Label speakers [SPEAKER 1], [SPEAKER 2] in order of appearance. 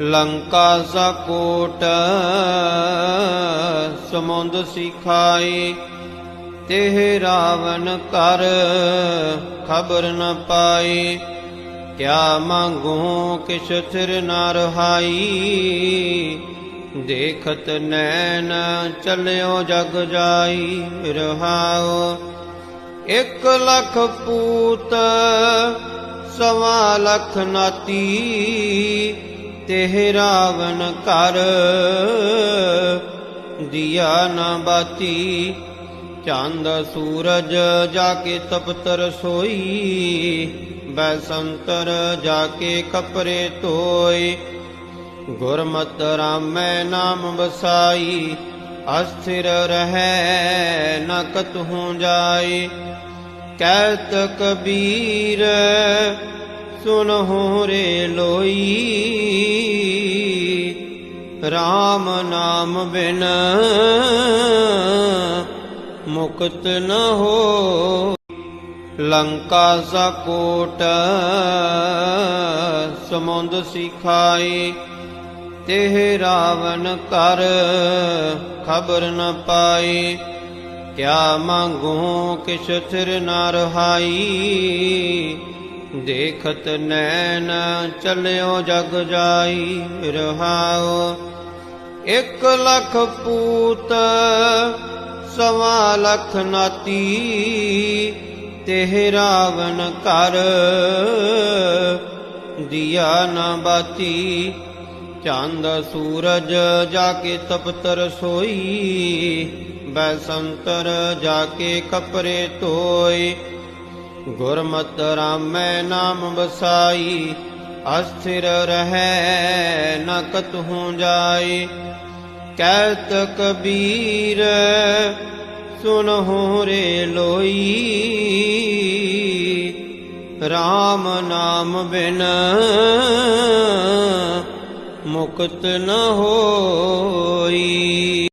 [SPEAKER 1] ਲੰਕਾ ਸਾ ਸਮੁੰਦ ਸਿਖਾਈ, ਤਿਹ ਰਾਵਣ ਕਰ ਖਬਰ ਨ ਪਾਈ। ਕਿਆ ਮੰਗੂ ਕਿਛ ਥਿਰ ਨ ਰਹਾਈ। ਦੇਖਤ ਨੈਣ ਚਲਿਓ ਜਗ ਜਾਈ, ਰਹਾਓ। ਇਕ ਲੱਖ ਪੂਤ, ਸਵਾ ਲੱਖ ਨਾਤੀ। ਤੇ ਰਾਵਣ ਕਰ ਦਿਆ ਨਾ ਬਾਤੀ, ਚੰਦ ਸੂਰਜ ਜਾ ਕੇ ਤਪਤਰ ਸੋਈ, ਬੈਸੰਤਰ ਜਾ ਕੇ ਕਪਰੇ ਧੋਏ ਗੁਰਮਤਿ ਰਾਮੈ ਨਾਮ ਵਸਾਈ, ਅਸਥਿਰ ਰਹੈ ਨ ਕਤਹੂ ਜਾਏ ਕਹਿਤ ਕਬੀਰ ਸੁਨਹੁ ਰੇ ਲੋਈ। RAM ਨਾਮ ਬਿਨ ਮੁਕਤ ਨ ਹੋ। ਲੰਕਾ ਸਾ ਕੋਟ ਸਮੁੰਦ ਸਿਖਾਈ ਤਿਹ ਰਾਵਣ ਕਰ ਖਬਰ ਨ ਪਾਈ ਕਿਆ ਮੰਗੂ ਕਿਛ ਥਿਰ ਨ ਰਹਾਈ। ਦੇਖਤ ਨੈਣ ਚਲਿਓ ਜਗ ਜਾਈ, ਰਹਾਓ। ਇਕ ਲੱਖ ਪੂਤ, ਸਵਾ ਲੱਖ ਨਾਤੀ, ਤੇ ਰਾਵਣ ਕਰ ਦਿਆ ਨਾ ਬਾਤੀ। ਚੰਦ ਸੂਰਜ ਜਾ ਕੇ ਤਪਤਰ ਸੋਈ, ਬੈਸੰਤਰ ਜਾ ਕੇ ਕਪਰੇ ਧੋਏ। ਗੁਰਮਤਿ ਰਾਮੈ ਨਾਮ ਵਸਾਈ, ਅਸਥਿਰ ਰਹੈ ਨ ਕਤਹੂ ਜਾਏ ਕਹਿਤ ਕਬੀਰ ਸੁਨਹੁ ਰੇ ਲੋਈ। RAM ਨਾਮ ਬਿਨ ਮੁਕਤ ਨ ਹੋਈ।